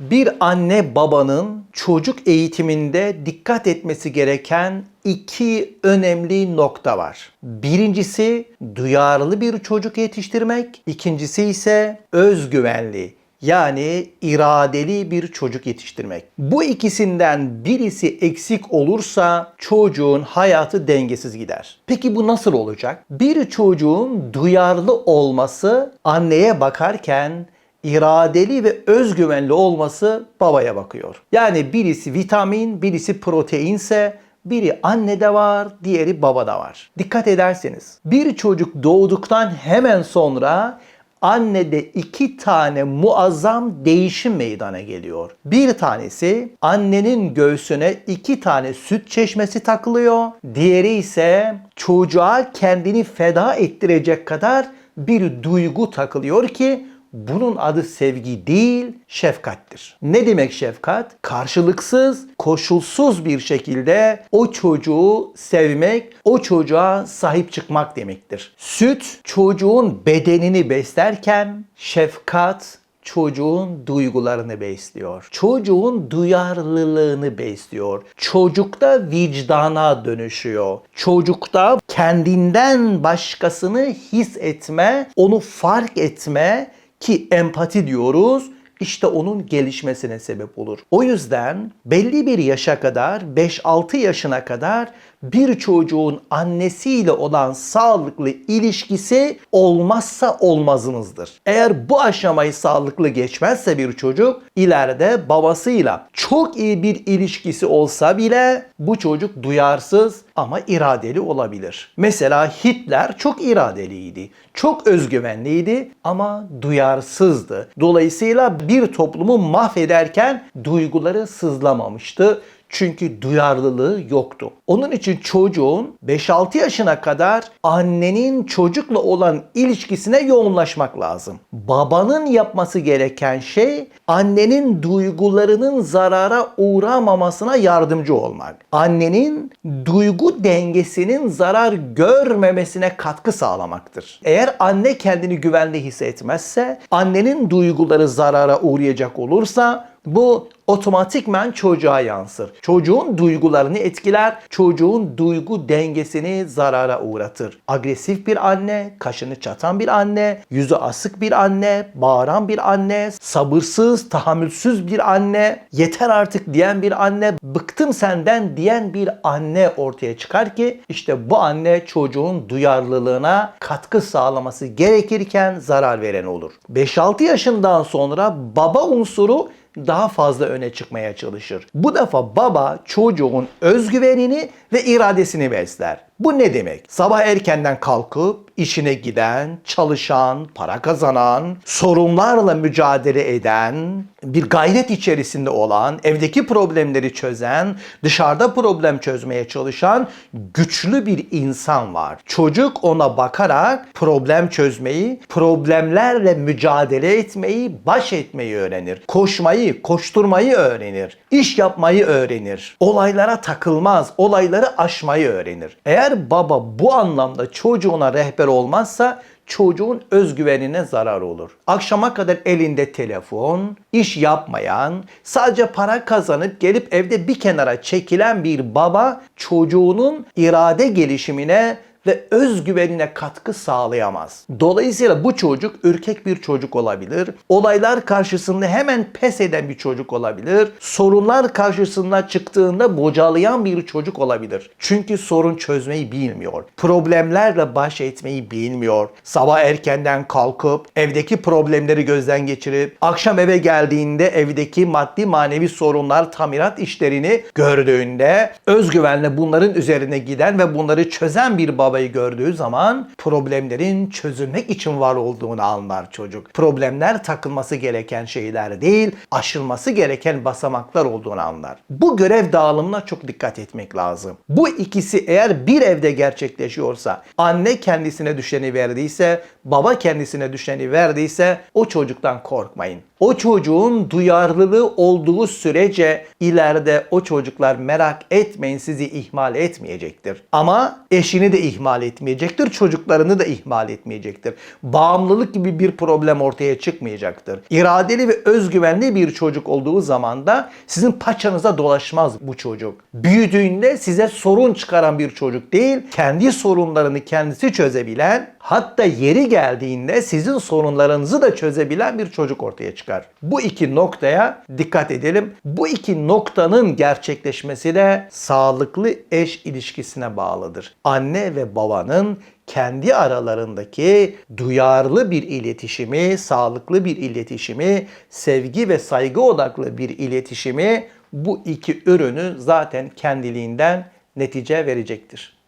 Bir anne babanın çocuk eğitiminde dikkat etmesi gereken iki önemli nokta var. Birincisi duyarlı bir çocuk yetiştirmek, ikincisi ise özgüvenli yani iradeli bir çocuk yetiştirmek. Bu ikisinden birisi eksik olursa çocuğun hayatı dengesiz gider. Peki bu nasıl olacak? Bir çocuğun duyarlı olması anneye bakarken iradeli ve özgüvenli olması babaya bakıyor. Yani birisi vitamin, birisi proteinse biri annede var, diğeri babada var. Dikkat ederseniz bir çocuk doğduktan hemen sonra annede iki tane muazzam değişim meydana geliyor. Bir tanesi annenin göğsüne iki tane süt çeşmesi takılıyor. Diğeri ise çocuğa kendini feda ettirecek kadar bir duygu takılıyor ki bunun adı sevgi değil, şefkattir. Ne demek şefkat? Karşılıksız, koşulsuz bir şekilde o çocuğu sevmek, o çocuğa sahip çıkmak demektir. Süt çocuğun bedenini beslerken şefkat çocuğun duygularını besliyor. Çocuğun duyarlılığını besliyor. Çocukta vicdana dönüşüyor. Çocukta kendinden başkasını his etme, onu fark etme ki empati diyoruz işte onun gelişmesine sebep olur. O yüzden belli bir yaşa kadar 5-6 yaşına kadar bir çocuğun annesiyle olan sağlıklı ilişkisi olmazsa olmazınızdır. Eğer bu aşamayı sağlıklı geçmezse bir çocuk ileride babasıyla çok iyi bir ilişkisi olsa bile bu çocuk duyarsız ama iradeli olabilir. Mesela Hitler çok iradeliydi. Çok özgüvenliydi ama duyarsızdı. Dolayısıyla bir toplumu mahvederken duyguları sızlamamıştı. Çünkü duyarlılığı yoktu. Onun için çocuğun 5-6 yaşına kadar annenin çocukla olan ilişkisine yoğunlaşmak lazım. Babanın yapması gereken şey annenin duygularının zarara uğramamasına yardımcı olmak. Annenin duygu dengesinin zarar görmemesine katkı sağlamaktır. Eğer anne kendini güvenli hissetmezse, annenin duyguları zarara uğrayacak olursa bu otomatikmen çocuğa yansır. Çocuğun duygularını etkiler, çocuğun duygu dengesini zarara uğratır. Agresif bir anne, kaşını çatan bir anne, yüzü asık bir anne, bağıran bir anne, sabırsız, tahammülsüz bir anne, yeter artık diyen bir anne, bıktım senden diyen bir anne ortaya çıkar ki işte bu anne çocuğun duyarlılığına katkı sağlaması gerekirken zarar veren olur. 5-6 yaşından sonra baba unsuru daha fazla öne çıkmaya çalışır. Bu defa baba çocuğun özgüvenini ve iradesini besler. Bu ne demek? Sabah erkenden kalkıp işine giden, çalışan, para kazanan, sorunlarla mücadele eden, bir gayret içerisinde olan, evdeki problemleri çözen, dışarıda problem çözmeye çalışan güçlü bir insan var. Çocuk ona bakarak problem çözmeyi, problemlerle mücadele etmeyi, baş etmeyi öğrenir. Koşmayı, koşturmayı öğrenir. İş yapmayı öğrenir. Olaylara takılmaz, olayları aşmayı öğrenir. Eğer baba bu anlamda çocuğuna rehber olmazsa çocuğun özgüvenine zarar olur. Akşama kadar elinde telefon, iş yapmayan, sadece para kazanıp gelip evde bir kenara çekilen bir baba çocuğunun irade gelişimine ve özgüvenine katkı sağlayamaz. Dolayısıyla bu çocuk ürkek bir çocuk olabilir. Olaylar karşısında hemen pes eden bir çocuk olabilir. Sorunlar karşısına çıktığında bocalayan bir çocuk olabilir. Çünkü sorun çözmeyi bilmiyor. Problemlerle baş etmeyi bilmiyor. Sabah erkenden kalkıp evdeki problemleri gözden geçirip akşam eve geldiğinde evdeki maddi manevi sorunlar, tamirat işlerini gördüğünde özgüvenle bunların üzerine giden ve bunları çözen bir baba babayı gördüğü zaman problemlerin çözülmek için var olduğunu anlar çocuk. Problemler takılması gereken şeyler değil, aşılması gereken basamaklar olduğunu anlar. Bu görev dağılımına çok dikkat etmek lazım. Bu ikisi eğer bir evde gerçekleşiyorsa, anne kendisine düşeni verdiyse baba kendisine düşeni verdiyse o çocuktan korkmayın. O çocuğun duyarlılığı olduğu sürece ileride o çocuklar merak etmeyin sizi ihmal etmeyecektir. Ama eşini de ihmal etmeyecektir, çocuklarını da ihmal etmeyecektir. Bağımlılık gibi bir problem ortaya çıkmayacaktır. İradeli ve özgüvenli bir çocuk olduğu zaman da sizin paçanıza dolaşmaz bu çocuk. Büyüdüğünde size sorun çıkaran bir çocuk değil, kendi sorunlarını kendisi çözebilen, hatta yeri geldiğinde sizin sorunlarınızı da çözebilen bir çocuk ortaya çıkar. Bu iki noktaya dikkat edelim. Bu iki noktanın gerçekleşmesi de sağlıklı eş ilişkisine bağlıdır. Anne ve babanın kendi aralarındaki duyarlı bir iletişimi, sağlıklı bir iletişimi, sevgi ve saygı odaklı bir iletişimi bu iki ürünü zaten kendiliğinden netice verecektir.